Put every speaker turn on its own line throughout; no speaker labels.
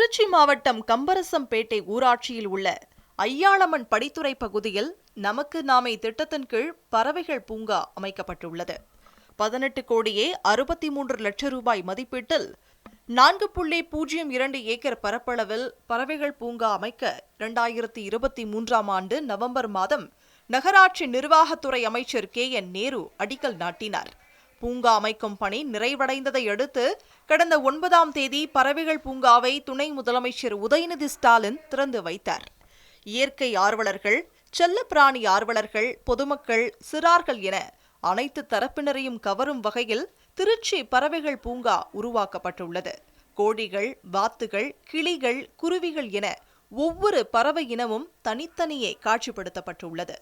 திருச்சி மாவட்டம் கம்பரசம்பேட்டை ஊராட்சியில் உள்ள ஐயாளம்மன் படித்துறை பகுதியில் நமக்கு நாமே திட்டத்தின் கீழ் பறவைகள் பூங்கா அமைக்கப்பட்டுள்ளது. பதினெட்டு கோடியே அறுபத்தி மூன்று லட்சம் ரூபாய் மதிப்பீட்டில் நான்கு புள்ளி பூஜ்ஜியம் இரண்டு ஏக்கர் பரப்பளவில் பறவைகள் பூங்கா அமைக்க இரண்டாயிரத்தி இருபத்தி மூன்றாம் ஆண்டு நவம்பர் மாதம் நகராட்சி நிர்வாகத்துறை அமைச்சர் கே என் நேரு அடிக்கல் நாட்டினார். பூங்கா அமைக்கும் பணி நிறைவடைந்ததை அடுத்து கடந்த ஒன்பதாம் தேதி பறவைகள் பூங்காவை துணை முதலமைச்சர் உதயநிதி ஸ்டாலின் திறந்து வைத்தார். இயற்கை ஆர்வலர்கள் செல்லப்பிராணி ஆர்வலர்கள் பொதுமக்கள் சிறார்கள் என அனைத்து தரப்பினரையும் கவரும் வகையில் திருச்சி பறவைகள் பூங்கா உருவாக்கப்பட்டுள்ளது. கோழிகள் வாத்துகள் கிளிகள் குருவிகள் என ஒவ்வொரு பறவை இனமும் தனித்தனியே காட்சிப்படுத்தப்பட்டுள்ளது.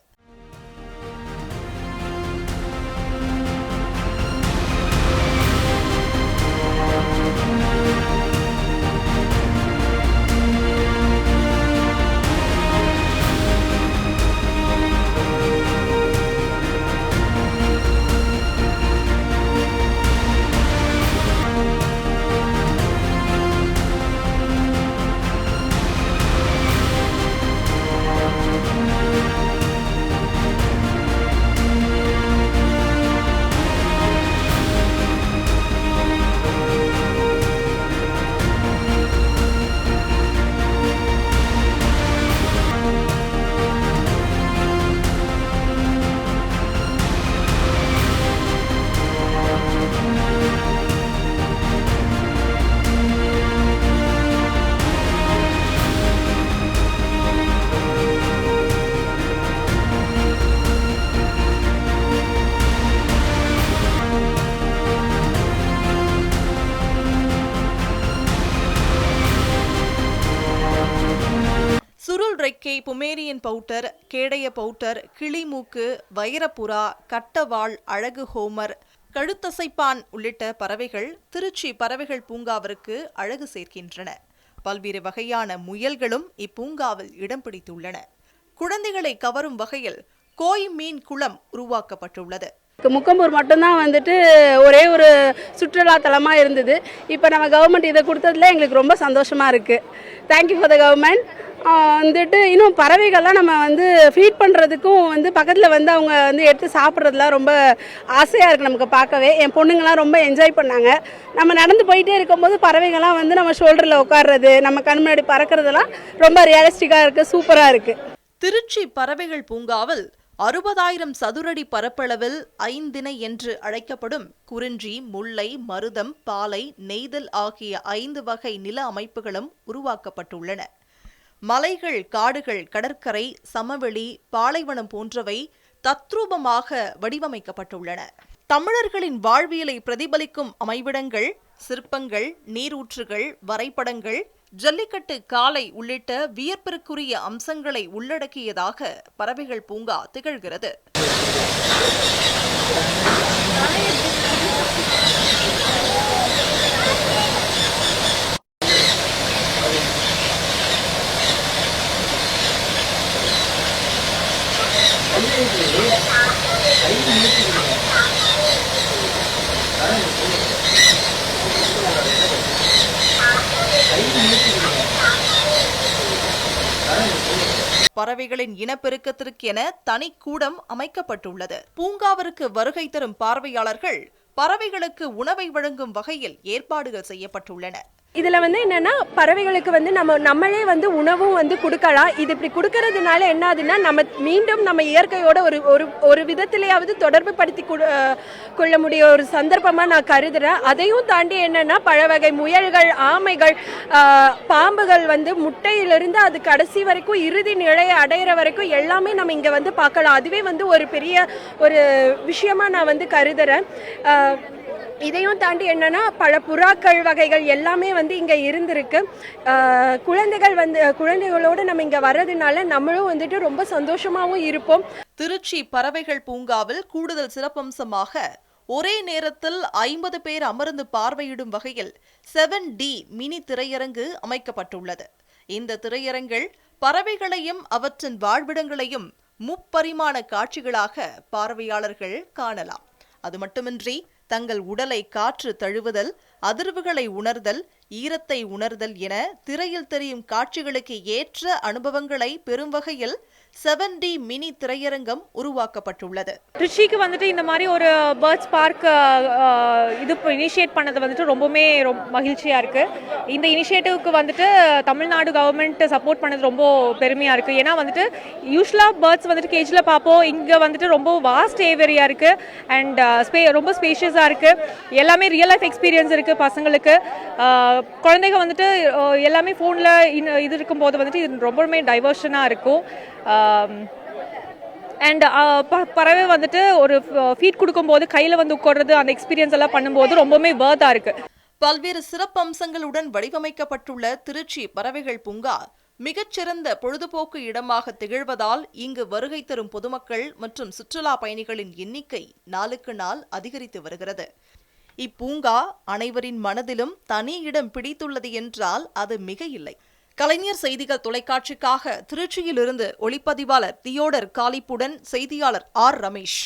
சுருள் ரெக்கை பொமேரியன் பவுட்டர் கேடைய பவுட்டர் கிளிமூக்கு வைரப்புறா கட்டவாள் அழகு ஹோமர் கழுத்தசைப்பான் உள்ளிட்ட பறவைகள் திருச்சி பறவைகள் பூங்காவிற்கு அழகு சேர்க்கின்றன. பல்வேறு வகையான முயல்களும் இப்பூங்காவில் இடம் பிடித்துள்ளன. குழந்தைகளை கவரும் வகையில் கோய் மீன் குளம் உருவாக்கப்பட்டுள்ளது.
முக்கம்பூர் மட்டும்தான் வந்துட்டு ஒரே ஒரு சுற்றுலா தலமாக இருந்தது. இப்போ நம்ம கவர்மெண்ட் இதை கொடுத்ததுல எங்களுக்கு ரொம்ப சந்தோஷமாக இருக்குது தேங்க்யூ ஃபார் த கவர்மெண்ட் வந்துட்டு இன்னும் பறவைகள்லாம் நம்ம வந்து ஃபீட் பண்ணுறதுக்கும் வந்து பக்கத்தில் வந்து அவங்க வந்து எடுத்து சாப்பிட்றதுலாம் ரொம்ப ஆசையாக இருக்குது நமக்கு பார்க்கவே. என் பொண்ணுங்களாம் ரொம்ப என்ஜாய் பண்ணாங்க. நம்ம நடந்து போயிட்டே இருக்கும்போது பறவைகள்லாம் வந்து நம்ம ஷோல்டரில் உட்கார்றது நம்ம கண் முன்னாடி பறக்கிறதெல்லாம் ரொம்ப ரியலிஸ்டிக்காக இருக்குது சூப்பராக இருக்குது
திருச்சி பறவைகள் பூங்காவில் அறுபதாயிரம் சதுரடி பரப்பளவில் ஐந்திணை என்று அழைக்கப்படும் குறிஞ்சி முல்லை மருதம் பாலை நெய்தல் ஆகிய ஐந்து வகை நில அமைப்புகளும் உருவாக்கப்பட்டுள்ளன. மலைகள் காடுகள் கடற்கரை சமவெளி பாலைவனம் போன்றவை தத்ரூபமாக வடிவமைக்கப்பட்டுள்ளன. தமிழர்களின் வாழ்வியலை பிரதிபலிக்கும் அமைவிடங்கள் சிற்பங்கள் நீரூற்றுகள் வரைபடங்கள் ஜல்லிக்கட்டு காலை உள்ளிட்ட வியப்பிற்குரிய அம்சங்களை உள்ளடக்கியதாக பறவைகள் பூங்கா திகழ்கிறது. பறவைகளின் இனப்பெருக்கத்திற்கென தனி கூடம் அமைக்கப்பட்டுள்ளது. பூங்காவிற்கு வருகை தரும் பார்வையாளர்கள் பறவைகளுக்கு உணவை வழங்கும் வகையில் ஏற்பாடுகள் செய்யப்பட்டுள்ளன.
இதில் வந்து என்னென்னா பறவைகளுக்கு வந்து நம்ம நம்மளே வந்து உணவும் வந்து கொடுக்கலாம். இது இப்படி கொடுக்கறதுனால என்ன ஆகுதுன்னா நம்ம மீண்டும் நம்ம இயற்கையோட ஒரு ஒரு ஒரு விதத்திலேயாவது தொடர்பு படுத்தி கொள்ள முடிய ஒரு சந்தர்ப்பமாக நான் கருதுகிறேன் அதையும் தாண்டி என்னென்னா பல வகை முயல்கள் ஆமைகள் பாம்புகள் வந்து முட்டையிலிருந்து அது கடைசி வரைக்கும் இறுதி நிலையை அடையிற வரைக்கும் எல்லாமே நம்ம இங்கே வந்து பார்க்கலாம். அதுவே வந்து ஒரு பெரிய ஒரு விஷயமா நான் வந்து கருதுகிறேன் இதையும் தாண்டி என்னன்னா பல புறாக்கள் வகைகள் எல்லாமே வந்து இங்கே இருந்திருக்கு. குழந்தைகள் வந்து குழந்தைகளோடு நம்ம இங்கே வர்றதுனால நம்மளும் வந்துட்டு ரொம்ப சந்தோஷமாகவும் இருப்போம்.
திருச்சி பறவைகள் பூங்காவில் கூடுதல் சிறப்பம்சமாக ஒரே நேரத்தில் ஐம்பது பேர் அமர்ந்து பார்வையிடும் வகையில் செவன் டி மினி திரையரங்கு அமைக்கப்பட்டுள்ளது. இந்த திரையரங்கில் பறவைகளையும் அவற்றின் வாழ்விடங்களையும் முப்பரிமாண காட்சிகளாக பார்வையாளர்கள் காணலாம். அது மட்டுமின்றி தங்கள் உடலை காற்று தழுவுதல் அதிர்வுகளை உணர்தல் ஈரத்தை உணர்தல் என திரையில் தெரியும் காட்சிகளுக்கு ஏற்ற அனுபவங்களை பெறும் வகையில் செவன் டி மினி திரையரங்கம் உருவாக்கப்பட்டுள்ளது.
ரிஷிக்கு வந்துட்டு இந்த மாதிரி ஒரு பேர்ட்ஸ் பார்க் இது இனிஷியேட் பண்ணது வந்துட்டு ரொம்பவுமே ரொம்ப மகிழ்ச்சியாக இருக்குது இந்த இனிஷியேட்டிவ்க்கு வந்துட்டு தமிழ்நாடு கவர்மெண்ட் சப்போர்ட் பண்ணது ரொம்ப பெருமையாக இருக்குது ஏன்னா வந்துட்டு யூஸ்வலாக பேர்ட்ஸ் வந்துட்டு கேஜில் பார்ப்போம். இங்கே வந்துட்டு ரொம்ப வாஸ்ட் ஏவேரியா இருக்குது அண்ட் ஸ்பே ரொம்ப ஸ்பேஷியஸாக இருக்குது எல்லாமே ரியல் லைஃப் எக்ஸ்பீரியன்ஸ் இருக்குது பசங்களுக்கு. குழந்தைங்க வந்துட்டு எல்லாமே ஃபோனில் இது இருக்கும்போது வந்துட்டு இது ரொம்பவுமே டைவர்ஷனாக இருக்கும். Um, அண்ட் uh, பறவை வந்துட்டு ஒரு uh, ஃபீட் கொடுக்கும்போது கையில் வந்து உட்கார்றது அந்த எக்ஸ்பீரியன்ஸ் எல்லாம் பண்ணும்போது ரொம்பவுமே வேர்த்தாக இருக்குது
பல்வேறு சிறப்பம்சங்களுடன் வடிவமைக்கப்பட்டுள்ள திருச்சி பறவைகள் பூங்கா மிகச்சிறந்த பொழுதுபோக்கு இடமாக திகழ்வதால் இங்கு வருகை தரும் பொதுமக்கள் மற்றும் சுற்றுலா பயணிகளின் எண்ணிக்கை நாளுக்கு நாள் அதிகரித்து வருகிறது. இப்பூங்கா அனைவரின் மனதிலும் தனி இடம் பிடித்துள்ளது என்றால் அது மிக இல்லை கலைஞர் செய்திகள் தொலைக்காட்சிக்காக திருச்சியிலிருந்து ஒளிப்பதிவாளர் தியோடர் காலிப்புடன் செய்தியாளர் ஆர் ரமேஷ்.